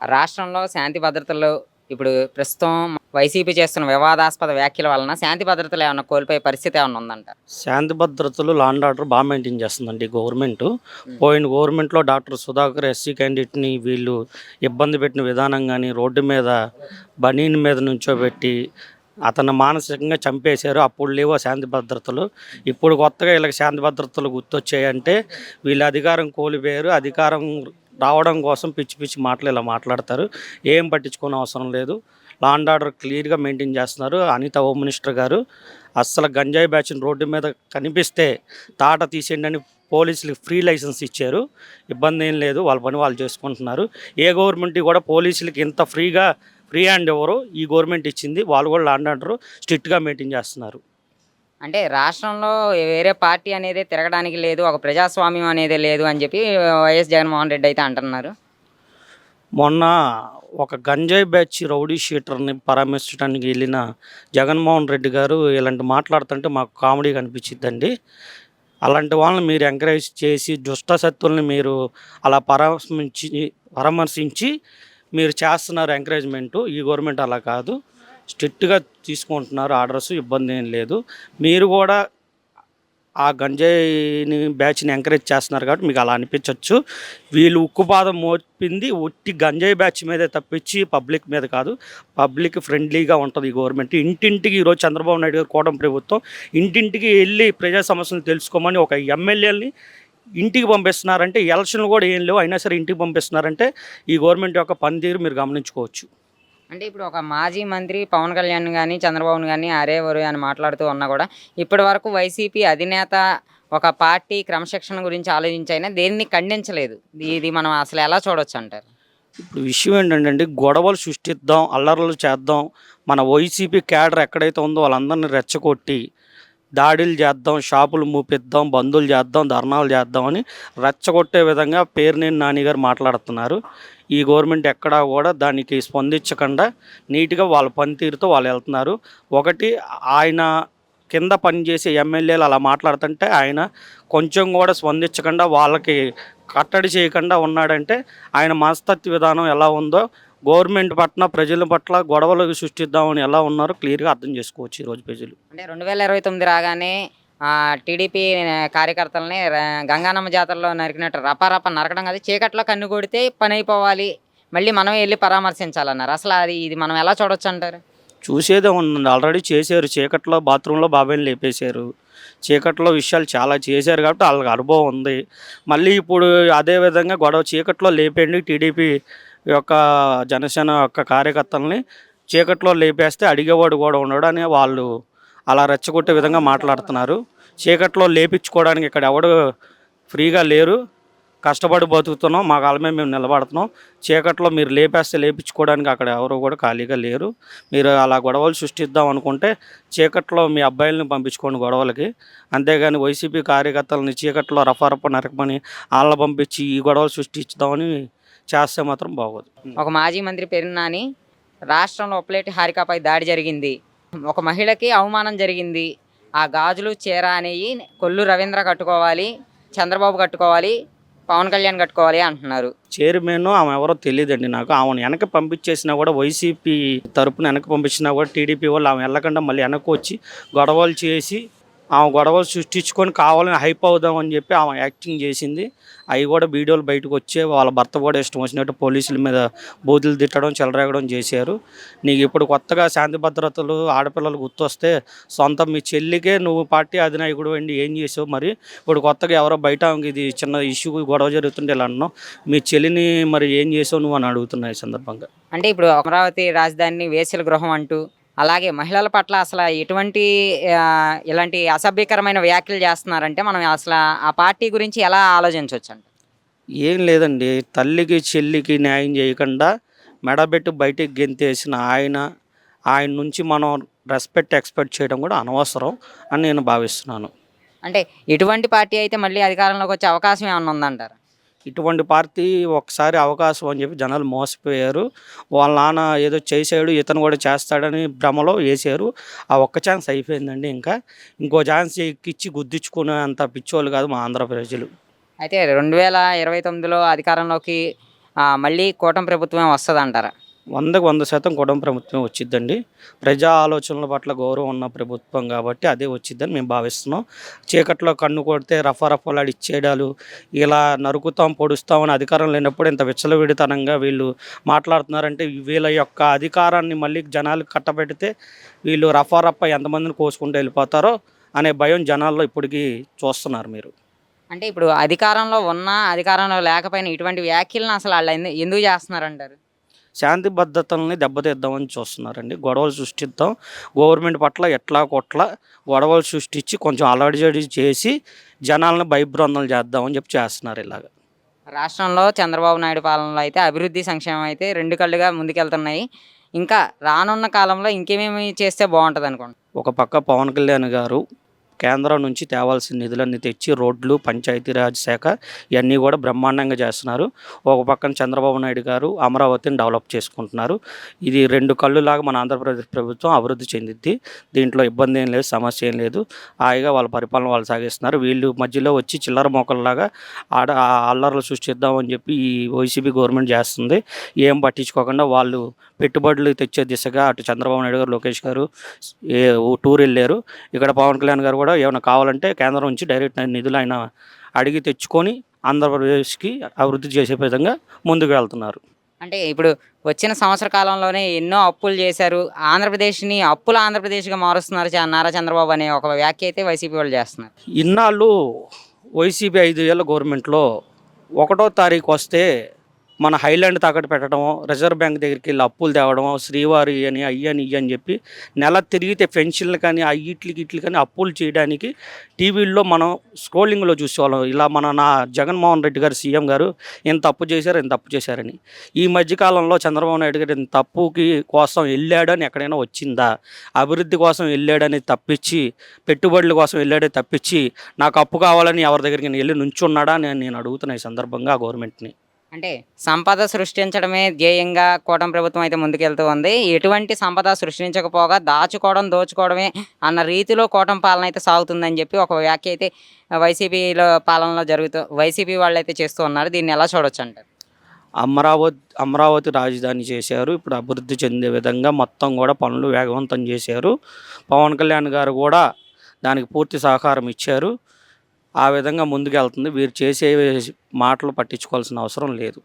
రాష్ట్రంలో శాంతి భద్రతలు ఇప్పుడు ప్రస్తుతం వైసీపీ చేస్తున్న వివాదాస్పద వ్యాఖ్యల వలన శాంతి భద్రతలు ఏమన్నా కోల్పోయే పరిస్థితి ఏమన్నా ఉందంట? శాంతి భద్రతలు లాండ్ ఆర్డర్ బాగా మెయింటైన్ చేస్తుందండి గవర్నమెంట్ పోయిన గవర్నమెంట్లో డాక్టర్ సుధాకర్ ఎస్సీ క్యాండిడేట్ని వీళ్ళు ఇబ్బంది పెట్టిన విధానం కానీ రోడ్డు మీద బనీన్ మీద నుంచోబెట్టి అతను మానసికంగా చంపేశారు. అప్పుడు లేవు శాంతి భద్రతలు. ఇప్పుడు కొత్తగా వీళ్ళకి శాంతి భద్రతలు గుర్తొచ్చాయంటే వీళ్ళు అధికారం కోల్పోయారు. అధికారం రావడం కోసం పిచ్చి పిచ్చి మాటలు ఇలా మాట్లాడతారు. ఏం పట్టించుకోని అవసరం లేదు. లా అండ్ ఆర్డర్ క్లియర్గా మెయింటైన్ చేస్తున్నారు. అనిత హోమ్ మినిస్టర్ గారు. అస్సలు గంజాయి బ్యాచ్ని రోడ్డు మీద కనిపిస్తే తాట తీసేయండి అని పోలీసులకు ఫ్రీ లైసెన్స్ ఇచ్చారు. ఇబ్బంది ఏం లేదు. వాళ్ళ పని వాళ్ళు చేసుకుంటున్నారు. ఏ గవర్నమెంట్ కూడా పోలీసులకి ఇంత ఫ్రీగా ఫ్రీ హ్యాండ్ ఎవరు? ఈ గవర్నమెంట్ ఇచ్చింది. వాళ్ళు కూడా లాండ్ ఆర్డర్ స్ట్రిక్ట్గా మెయింటైన్ చేస్తున్నారు. అంటే రాష్ట్రంలో వేరే పార్టీ అనేది తిరగడానికి లేదు ఒక ప్రజాస్వామ్యం అనేది లేదు అని చెప్పి వైఎస్ జగన్మోహన్ రెడ్డి అయితే అంటున్నారు. మొన్న ఒక గంజాయి బ్యాచ్ రౌడీ షీటర్ని పరామర్శించడానికి వెళ్ళిన జగన్మోహన్ రెడ్డి గారు ఇలాంటి మాట్లాడుతుంటే మాకు కామెడీ కనిపించిద్దండి. అలాంటి వాళ్ళని మీరు ఎంకరేజ్ చేసి దుష్టశక్తుల్ని మీరు అలా పరామర్శించి పరామర్శించి మీరు చేస్తున్నారు ఎంకరేజ్మెంటు. ఈ గవర్నమెంట్ అలా కాదు. స్ట్రిక్ట్గా తీసుకుంటున్నారు ఆర్డర్స్ ఇబ్బంది ఏం లేదు. మీరు కూడా ఆ గంజాయిని బ్యాచ్ని ఎంకరేజ్ చేస్తున్నారు కాబట్టి మీకు అలా అనిపించవచ్చు వీళ్ళు ఉక్కుపాదం మోపింది ఒట్టి గంజాయి బ్యాచ్ మీదే తప్పించి పబ్లిక్ మీద కాదు. పబ్లిక్ ఫ్రెండ్లీగా ఉంటుంది ఈ గవర్నమెంట్. ఇంటింటికి ఈరోజు చంద్రబాబు నాయుడు గారు కోటం ప్రభుత్వం ఇంటింటికి వెళ్ళి ప్రజా సమస్యలు తెలుసుకోమని ఒక ఎమ్మెల్యేని ఇంటికి పంపిస్తున్నారంటే ఎలక్షన్లు కూడా ఏం లేవు. అయినా సరే ఇంటికి పంపిస్తున్నారంటే ఈ గవర్నమెంట్ యొక్క పనితీరు మీరు గమనించుకోవచ్చు. అంటే ఇప్పుడు ఒక మాజీ మంత్రి పవన్ కళ్యాణ్ కానీ చంద్రబాబు కానీ అరే వరు అని మాట్లాడుతూ ఉన్నా కూడా ఇప్పటి వరకు వైసీపీ అధినేత ఒక పార్టీ క్రమశిక్షణ గురించి ఆలోచించైనా దేన్ని ఖండించలేదు. ఇది మనం అసలు ఎలా చూడొచ్చు అంటారు? ఇప్పుడు విషయం ఏంటంటే గొడవలు సృష్టిద్దాం అల్లర్లు చేద్దాం. మన వైసీపీ క్యాడర్ ఎక్కడైతే ఉందో వాళ్ళందరినీ రెచ్చగొట్టి దాడులు చేద్దాం షాపులు మూపిద్దాం బంధువులు చేద్దాం ధర్నాలు చేద్దామని రెచ్చగొట్టే విధంగా పేరునేని నాని గారు మాట్లాడుతున్నారు. ఈ గవర్నమెంట్ ఎక్కడా కూడా దానికి స్పందించకుండా నీట్గా వాళ్ళ పనితీరుతో వాళ్ళు వెళ్తున్నారు. ఒకటి ఆయన కింద పనిచేసే ఎమ్మెల్యేలు అలా మాట్లాడుతుంటే ఆయన కొంచెం కూడా స్పందించకుండా వాళ్ళకి కట్టడి చేయకుండా ఉన్నాడంటే ఆయన మనస్తత్వ విధానం ఎలా ఉందో గవర్నమెంట్ పట్ల ప్రజల పట్ల గొడవలు సృష్టిద్దామని ఎలా ఉన్నారో క్లియర్గా అర్థం చేసుకోవచ్చు ఈరోజు ప్రజలు అంటే రెండు వేల ఇరవై తొమ్మిది రాగానే టీడీపీ కార్యకర్తలని గంగానమ్మ జాతరలో నరికినట్టు రపారప నరకడం కాదు చీకట్లో కన్ను కొడితే పని అయిపోవాలి మళ్ళీ మనమే వెళ్ళి పరామర్శించాలన్నారు. అసలు అది ఇది మనం ఎలా చూడొచ్చు అంటారు? చూసేదే ఉందండి. ఆల్రెడీ చేశారు. చీకట్లో బాత్రూంలో బాబాయ్ని లేపేశారు. చీకట్లో విషయాలు చాలా చేశారు కాబట్టి వాళ్ళకి అనుభవం ఉంది. మళ్ళీ ఇప్పుడు అదే విధంగా గొడవ చీకట్లో లేపేయండి టీడీపీ యొక్క జనసేన యొక్క కార్యకర్తల్ని చీకట్లో లేపేస్తే అడిగేవాడు కూడా ఉండడు అని వాళ్ళు అలా రెచ్చగొట్టే విధంగా మాట్లాడుతున్నారు. చీకట్లో లేపించుకోవడానికి ఇక్కడ ఎవడు ఫ్రీగా లేరు. కష్టపడి బతుకుతున్నాం. మా కాలమే మేము నిలబడుతున్నాం. చీకట్లో మీరు లేపేస్తే లేపించుకోవడానికి అక్కడ ఎవరు కూడా ఖాళీగా లేరు. మీరు అలా గొడవలు సృష్టిద్దాం అనుకుంటే చీకట్లో మీ అబ్బాయిలని పంపించుకోండి గొడవలకి. అంతేగాని వైసీపీ కార్యకర్తలని చీకట్లో రఫారఫ నరకమని వాళ్ళ పంపించి ఈ గొడవలు సృష్టించుదామని చేస్తే మాత్రం బాగోదు. ఒక మాజీ మంత్రి పేరు నాని రాష్ట్రంలో ఒప్లేటి హారికపై దాడి జరిగింది. ఒక మహిళకి అవమానం జరిగింది. ఆ గాజులు చీర అనేవి కొల్లు రవీంద్ర కట్టుకోవాలి చంద్రబాబు కట్టుకోవాలి పవన్ కళ్యాణ్ కట్టుకోవాలి అంటున్నారు. చైర్మన్ ఆమె ఎవరో తెలియదండి నాకు. ఆమెను వెనక పంపించేసినా కూడా వైసీపీ తరపున వెనక పంపించినా కూడా టీడీపీ వాళ్ళు ఆమె వెళ్ళకుండా మళ్ళీ వెనక్కి వచ్చి గొడవలు చేసి ఆమె గొడవలు సృష్టించుకొని కావాలని హైప్ అవుదాం అని చెప్పి ఆమె యాక్టింగ్ చేసింది. అవి కూడా వీడియోలు బయటకు వచ్చే వాళ్ళ భర్త కూడా ఇష్టం వచ్చినట్టు పోలీసుల మీద బూతులు తిట్టడం చెలరేగడం చేశారు. నీకు ఇప్పుడు కొత్తగా శాంతి భద్రతలు ఆడపిల్లలు గుర్తొస్తే సొంత మీ చెల్లికే నువ్వు పార్టీ అధినాయకుడు అండి ఏం చేసావు మరి? ఇప్పుడు కొత్తగా ఎవరో బయట ఇది చిన్న ఇష్యూ గొడవ జరుగుతుంటే ఇలా అన్నావు. మీ చెల్లిని మరి ఏం చేసావు నువ్వు అని అడుగుతున్నాయి సందర్భంగా. అంటే ఇప్పుడు అమరావతి రాజధానిని వేసల గృహం అంటూ అలాగే మహిళల పట్ల అసలు ఎటువంటి ఇలాంటి అసభ్యకరమైన వ్యాఖ్యలు చేస్తున్నారంటే మనం అసలు ఆ పార్టీ గురించి ఎలా ఆలోచించవచ్చు అంట ఏం లేదండి. తల్లికి చెల్లికి న్యాయం చేయకుండా మెడబెట్టి బయటికి గెంతేసిన ఆయన ఆయన నుంచి మనం రెస్పెక్ట్ ఎక్స్పెక్ట్ చేయడం కూడా అనవసరం అని నేను భావిస్తున్నాను. అంటే ఎటువంటి పార్టీ అయితే మళ్ళీ అధికారంలోకి వచ్చే అవకాశం ఏమైనా ఉందంటారు? ఇటువంటి పార్టీ ఒకసారి అవకాశం అని చెప్పి జనాలు మోసపోయారు. వాళ్ళ నాన్న ఏదో చేసాడు ఇతను కూడా చేస్తాడని భ్రమలో వేసారు ఆ ఒక్క ఛాన్స్ అయిపోయిందండి ఇంకా. ఇంకో ఛాన్స్ ఎక్కిచ్చి గుద్దించుకునే అంత పిచ్చోళ్ళు కాదు మా ఆంధ్ర ప్రజలు. అయితే రెండు వేల ఇరవై తొమ్మిదిలో అధికారంలోకి మళ్ళీ కూటమి ప్రభుత్వం వస్తుంది అంటారా వందకు వంద శాతం కుటుంబ ప్రభుత్వం వచ్చిద్దండి. ప్రజా ఆలోచనల పట్ల గౌరవం ఉన్న ప్రభుత్వం కాబట్టి అదే వచ్చిద్దని మేము భావిస్తున్నాం. చీకట్లో కన్ను కొడితే రఫా రఫాలాడి ఇచ్చేయడాలు ఇలా నరుకుతాం పొడుస్తాం అని అధికారం లేనప్పుడు ఇంత విచ్చలవిడితనంగా వీళ్ళు మాట్లాడుతున్నారంటే వీళ్ళ యొక్క అధికారాన్ని మళ్ళీ జనాలకు కట్టబెడితే వీళ్ళు రఫా రఫా ఎంతమందిని కోసుకుంటూ వెళ్ళిపోతారో అనే భయం జనాల్లో ఇప్పటికీ చూస్తున్నారు మీరు. అంటే ఇప్పుడు అధికారంలో ఉన్నా అధికారంలో లేకపోయినా ఇటువంటి వ్యాఖ్యలను అసలు వాళ్ళు ఎందుకు చేస్తున్నారంటారు? శాంతి భద్రతల్ని దెబ్బతీద్దామని చూస్తున్నారండి. గొడవలు సృష్టిద్దాం. గవర్నమెంట్ పట్ల ఎట్లా కొట్ల గొడవలు సృష్టించి కొంచెం అలర్జడి చేసి జనాలను భయభ్రందనలు చేద్దామని చెప్పి చేస్తున్నారు ఇలాగ. రాష్ట్రంలో చంద్రబాబు నాయుడు పాలనలో అయితే అభివృద్ధి సంక్షేమం అయితే రెండు కళ్ళుగా ముందుకెళ్తున్నాయి. ఇంకా రానున్న కాలంలో ఇంకేమేమి చేస్తే బాగుంటుంది అనుకోండి ఒక పక్క పవన్ కళ్యాణ్ గారు కేంద్రం నుంచి తేవాల్సిన నిధులన్నీ తెచ్చి రోడ్లు పంచాయతీరాజ్ శాఖ ఇవన్నీ కూడా బ్రహ్మాండంగా చేస్తున్నారు. ఒక పక్కన చంద్రబాబు నాయుడు గారు అమరావతిని డెవలప్ చేసుకుంటున్నారు. ఇది రెండు కళ్ళులాగా మన ఆంధ్రప్రదేశ్ ప్రభుత్వం అభివృద్ధి చెందిద్ది. దీంట్లో ఇబ్బంది ఏం లేదు సమస్య ఏం లేదు. హాయిగా వాళ్ళ పరిపాలన వాళ్ళు సాగిస్తున్నారు. వీళ్ళు మధ్యలో వచ్చి చిల్లర మొక్కల్లాగా ఆడ ఆ అల్లర్లు సృష్టిద్దామని చెప్పి ఈ వైసీపీ గవర్నమెంట్ చేస్తుంది. ఏం పట్టించుకోకుండా వాళ్ళు పెట్టుబడులు తెచ్చే దిశగా అటు చంద్రబాబు నాయుడు గారు లోకేష్ గారు ఏ టూర్ వెళ్ళారు. ఇక్కడ పవన్ కళ్యాణ్ గారు కూడా ఏమైనా కావాలంటే కేంద్రం నుంచి డైరెక్ట్ నిధులు ఆయన అడిగి తెచ్చుకొని ఆంధ్రప్రదేశ్కి అభివృద్ధి చేసే విధంగా ముందుకు వెళ్తున్నారు. అంటే ఇప్పుడు వచ్చిన సంవత్సర కాలంలోనే ఎన్నో అప్పులు చేశారు. ఆంధ్రప్రదేశ్ని అప్పుల ఆంధ్రప్రదేశ్గా మారుస్తున్నారు నారా చంద్రబాబు అనే ఒక వ్యాఖ్య అయితే వైసీపీ వాళ్ళు చేస్తున్నారు. ఇన్నాళ్ళు వైసీపీ ఐదు ఏళ్ళ గవర్నమెంట్లో ఒకటో తారీఖు వస్తే మన హైలాండ్ తాకట్టు పెట్టడం రిజర్వ్ బ్యాంక్ దగ్గరికి వెళ్ళి అప్పులు తేవడం శ్రీవారి అని అయ్యని ఇయ్యని చెప్పి నెల తిరిగితే పెన్షన్లు కానీ అయ్యిట్లకి ఇట్లకి కానీ అప్పులు చేయడానికి టీవీల్లో మనం స్క్రోలింగ్లో చూసేవాళ్ళం. ఇలా మన నా జగన్మోహన్ రెడ్డి గారు సీఎం గారు ఇంత తప్పు చేశారు ఇంత తప్పు చేశారని. ఈ మధ్యకాలంలో చంద్రబాబు నాయుడు గారు ఇంత తప్పుకి కోసం వెళ్ళాడని ఎక్కడైనా వచ్చిందా? అభివృద్ధి కోసం వెళ్ళాడని తప్పించి పెట్టుబడుల కోసం వెళ్ళాడని తప్పించి నాకు అప్పు కావాలని ఎవరి దగ్గరికి వెళ్ళి నుంచున్నాడా? అని నేను అడుగుతున్నా ఈ సందర్భంగా ఆ గవర్నమెంట్ని. అంటే సంపద సృష్టించడమే ధ్యేయంగా కూటమి ప్రభుత్వం అయితే ముందుకెళ్తూ ఉంది. ఎటువంటి సంపద సృష్టించకపోగా దాచుకోవడం దోచుకోవడమే అన్న రీతిలో కూటమి పాలన అయితే సాగుతుందని చెప్పి ఒక వ్యాఖ్య అయితే వైసీపీలో పాలనలో జరుగుతూ వైసీపీ వాళ్ళు అయితే చేస్తూ ఉన్నారు. దీన్ని ఎలా చూడొచ్చు అంటారు? అమరావతి అమరావతి రాజధాని చేశారు. ఇప్పుడు అభివృద్ధి చెందే విధంగా మొత్తం కూడా పనులు వేగవంతం చేశారు. పవన్ కళ్యాణ్ గారు కూడా దానికి పూర్తి సహకారం ఇచ్చారు. ఆ విధంగా ముందుకెళ్తుంది. వీరు చేసే మాటలు పట్టించుకోవాల్సిన అవసరం లేదు.